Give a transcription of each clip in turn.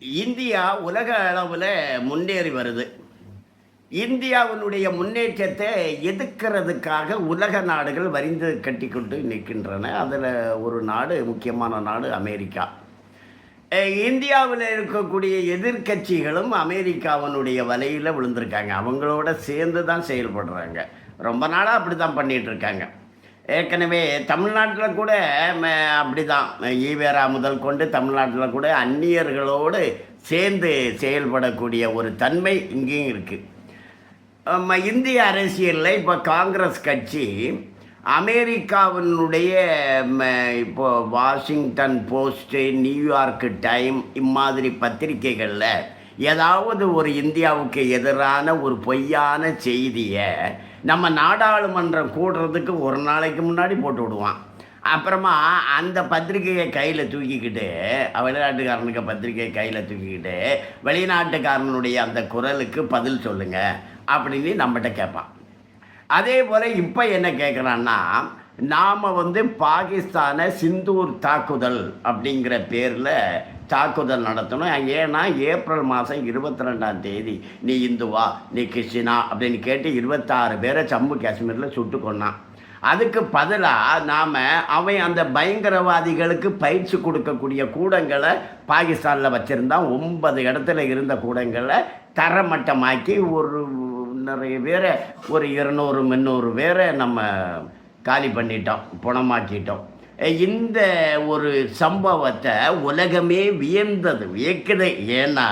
India உலக அளவில் முன்னேறி வருது. இந்தியாவினுடைய முன்னேற்றத்தை எதிர்க்கிறதுக்காக உலக நாடுகள் வரிந்து கட்டிக்கொண்டு நிற்கின்றன. அதில் ஒரு நாடு முக்கியமான நாடு அமெரிக்கா. இந்தியாவில் இருக்கக்கூடிய எதிர்க்கட்சிகளும் அமெரிக்காவினுடைய வலையில் விழுந்திருக்காங்க. அவங்களோட சேர்ந்து தான் செயல்படுறாங்க. ரொம்ப நாளாக அப்படி தான் பண்ணிகிட்ருக்காங்க ஏற்கனவே தமிழ்நாட்டில் கூட அப்படி தான் ஈவேரா முதல் கொண்டு தமிழ்நாட்டில் கூட அந்நியர்களோடு சேர்ந்து செயல்படக்கூடிய ஒரு தன்மை இங்கேயும் இருக்குது நம்ம இந்திய அரசியலில் இப்போ காங்கிரஸ் கட்சி அமெரிக்காவினுடைய ம, இப்போ வாஷிங்டன் போஸ்ட்டு நியூயார்க் டைம் இம்மாதிரி பத்திரிகைகளில் ஏதாவது ஒரு இந்தியாவுக்கு எதிரான ஒரு பொய்யான செய்தியை நம்ம நாடாளுமன்றம் கூடுறதுக்கு ஒரு நாளைக்கு முன்னாடி போட்டு விடுவான். அப்புறமா அந்த பத்திரிகையை கையில் தூக்கிக்கிட்டு வெளிநாட்டுக்காரனுக்கு பத்திரிகையை கையில் தூக்கிக்கிட்டு வெளிநாட்டுக்காரனுடைய அந்த குரலுக்கு பதில் சொல்லுங்கள் அப்படின்னு நம்மகிட்ட கேட்பான். அதே போல் இப்போ என்ன கேட்குறான்னா நாம் வந்து பாகிஸ்தானை சிந்தூர் தாக்குதல் அப்படிங்கிற பேரில் தாக்குதல் நடத்தணும். ஏன்னா ஏப்ரல் மாதம் இருபத்தி ரெண்டாம் தேதி நீ இந்துவா நீ கிறிஸ்டினா அப்படின்னு கேட்டு இருபத்தாறு பேரை ஜம்மு காஷ்மீரில் சுட்டு கொன்னான். அதுக்கு பதிலாக நாம் அவன் அந்த பயங்கரவாதிகளுக்கு பயிற்சி கொடுக்கக்கூடிய கூடங்களை பாகிஸ்தானில் வச்சுருந்தான். ஒன்பது இடத்துல இருந்த கூடங்களை தரமட்டமாக்கி ஒரு நிறைய பேரை ஒரு இருநூறு முந்நூறு பேரை நம்ம காலி பண்ணிட்டோம் புணமாக்கிட்டோம் இந்த ஒரு சம்பவத்தை உலகமே வியந்தது வியக்குது. ஏன்னா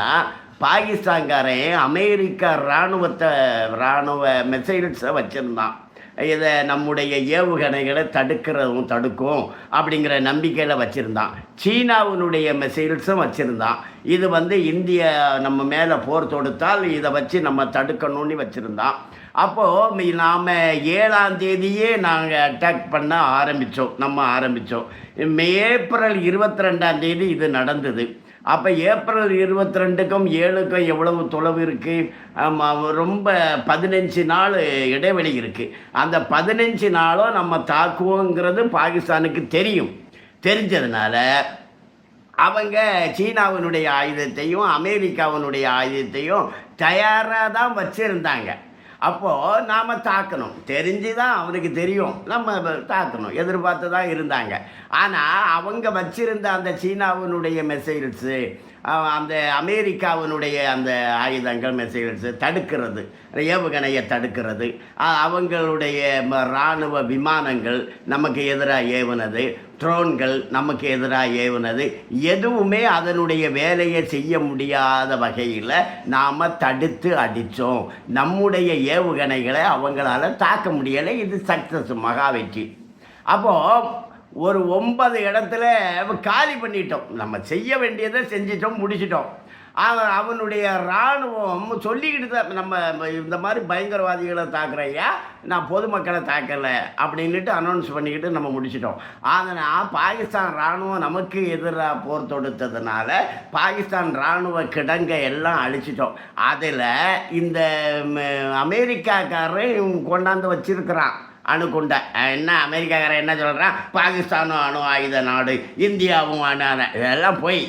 பாகிஸ்தான்காரன் அமெரிக்கா இராணுவத்தை இராணுவ மிசைல்ஸை வச்சுருந்தான். இதை நம்முடைய ஏவுகணைகளை தடுக்கிறதும் தடுக்கும் அப்படிங்கிற நம்பிக்கையில் வச்சுருந்தான். சீனாவினுடைய மிசைல்ஸும் வச்சுருந்தான். இது வந்து இந்திய நம்ம மேலே போர் தொடுத்தால் இதை வச்சு நம்ம தடுக்கணும்னு வச்சுருந்தான். அப்போது நாம் ஏழாம் தேதியே நாங்கள் அட்டாக் பண்ண ஆரம்பித்தோம் நம்ம ஆரம்பித்தோம் ஏப்ரல் இருபத்தி ரெண்டாம் தேதி இது நடந்தது. அப்போ ஏப்ரல் இருபத்தி ரெண்டுக்கும் ஏழுக்கும் எவ்வளவு தொலைவு இருக்குது ரொம்ப பதினஞ்சு நாள் இடைவெளி இருக்குது அந்த பதினஞ்சு நாளும் நம்ம தாக்குவோங்கிறது பாகிஸ்தானுக்கு தெரியும். தெரிஞ்சதுனால அவங்க சீனாவினுடைய ஆயுதத்தையும் அமெரிக்காவினுடைய ஆயுதத்தையும் தயாராக தான் வச்சுருந்தாங்க. அப்போது நாம் தாக்கணும். தெரிஞ்சு தான் அவனுக்கு தெரியும். நம்ம தாக்கணும். எதிர்பார்த்து தான் இருந்தாங்க. ஆனால் அவங்க வச்சிருந்த அந்த சீனாவினுடைய மெசைல்ஸு அந்த அமெரிக்காவினுடைய அந்த ஆயுதங்கள் மெசைல்ஸு தடுக்கிறது ஏவுகணையை தடுக்கிறது. அவங்களுடைய இராணுவ விமானங்கள் நமக்கு எதிராக ஏவுனது. ட்ரோன்கள் நமக்கு எதிராக ஏவுனது. எதுவுமே அதனுடைய வேலையை செய்ய முடியாத வகையில் நாம் தடுத்து அடித்தோம். நம்முடைய ஏவுகணைகளை அவங்களால தாக்க முடியலை. இது சக்ஸஸ் மகா வெற்றி. அப்போது ஒரு ஒன்பது இடத்துல காலி பண்ணிட்டோம். நம்ம செய்ய வேண்டியதை செஞ்சிட்டோம் முடிச்சிட்டோம். அவன் அவனுடைய இராணுவம் சொல்லிக்கிட்டு தான் நம்ம இந்த மாதிரி பயங்கரவாதிகளை தாக்குறையா நான் பொதுமக்களை தாக்கலை அப்படின்ட்டு அனௌன்ஸ் பண்ணிக்கிட்டு நம்ம முடிச்சிட்டோம். அதனால் பாகிஸ்தான் இராணுவம் நமக்கு எதிராக போர் தொடுத்ததுனால பாகிஸ்தான் இராணுவ கிடங்கை எல்லாம் அழிச்சிட்டோம். அதில் இந்த ம், அமெரிக்காக்காரன் கொண்டாந்து வச்சிருக்கிறான் அணுகுண்டை. என்ன அமெரிக்காக்காரன் என்ன சொல்கிறான் பாகிஸ்தானும் அணு ஆயுத நாடு இந்தியாவும் அணு இதெல்லாம் போய்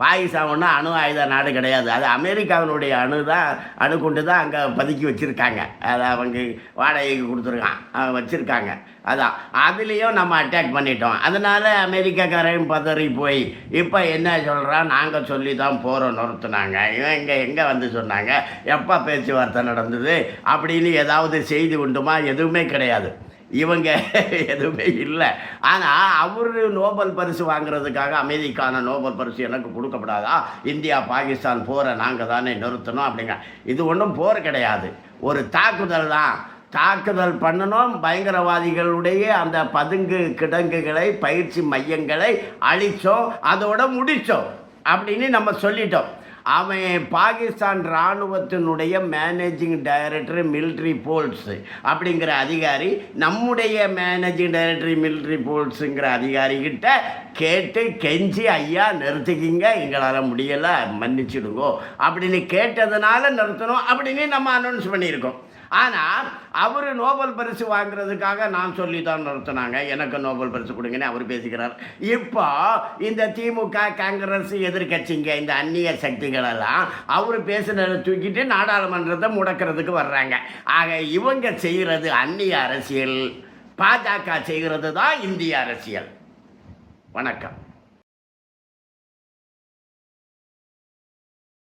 பாகிஸ்தான் ஒன்றும் அணு ஆயுத நாடு கிடையாது. அது அமெரிக்காவினுடைய அணு தான் அணு கொண்டு தான் அங்கே பதுக்கி வச்சுருக்காங்க. அதை அவங்க வாடகைக்கு கொடுத்துருக்கான். அவன் வச்சுருக்காங்க. அதான். அதுலேயும் நம்ம அட்டாக் பண்ணிட்டோம். அதனால் அமெரிக்காக்காரையும் பதறி போய் இப்போ என்ன சொல்கிறான் நாங்கள் சொல்லி தான் போகிறோம் நிறுத்தினாங்க. இவன் இங்கே எங்கே வந்து சொன்னாங்க? எப்போ பேச்சுவார்த்தை நடந்தது? அப்படின்னு ஏதாவது செய்தி உண்டுமா? எதுவுமே கிடையாது. இவங்க எதுவுமே இல்லை. ஆனால் அவர் நோபல் பரிசு வாங்குறதுக்காக அமைதிக்கான நோபல் பரிசு எனக்கு கொடுக்கப்படாதா? இந்தியா பாகிஸ்தான் போரை நாங்கள் தானே நிறுத்தணும் அப்படிங்க. இது ஒன்றும் போர் கிடையாது. ஒரு தாக்குதல் தான். தாக்குதல் பண்ணணும். பயங்கரவாதிகளுடைய அந்த பதுங்கு கிடங்குகளை பயிற்சி மையங்களை அழித்தோம் அதோட முடித்தோம் அப்படின்னு நம்ம சொல்லிட்டோம். அவன் பாகிஸ்தான் இராணுவத்தினுடைய மேனேஜிங் டைரக்டர் மிலிட்ரி போல்ஸ் அப்படிங்கிற அதிகாரி நம்முடைய மேனேஜிங் டைரக்டர் மிலிட்ரி போல்ஸுங்கிற அதிகாரிகிட்ட கேட்டு கெஞ்சி ஐயா நிறுத்திக்கிங்க எங்களால் முடியலை மன்னிச்சிடுங்கோ. அப்படின்னு கேட்டதுனால நிறுத்தணும் அப்படின்னு நம்ம அனௌன்ஸ் பண்ணியிருக்கோம். ஆனால் அவர் நோபல் பரிசு வாங்குறதுக்காக நான் சொல்லி தான் நடத்தினாங்க. எனக்கு நோபல் பரிசு கொடுங்கன்னு அவர் பேசிக்கிறார். இப்போ இந்த திமுக காங்கிரஸ் எதிர்க்கட்சிங்க இந்த அந்நிய சக்திகள் எல்லாம் அவர் பேசுனதை தூக்கிட்டு நாடாளுமன்றத்தை முடக்கிறதுக்கு வர்றாங்க. ஆக இவங்க செய்கிறது அந்நிய அரசியல். பாஜக செய்கிறது தான் இந்திய அரசியல். வணக்கம்.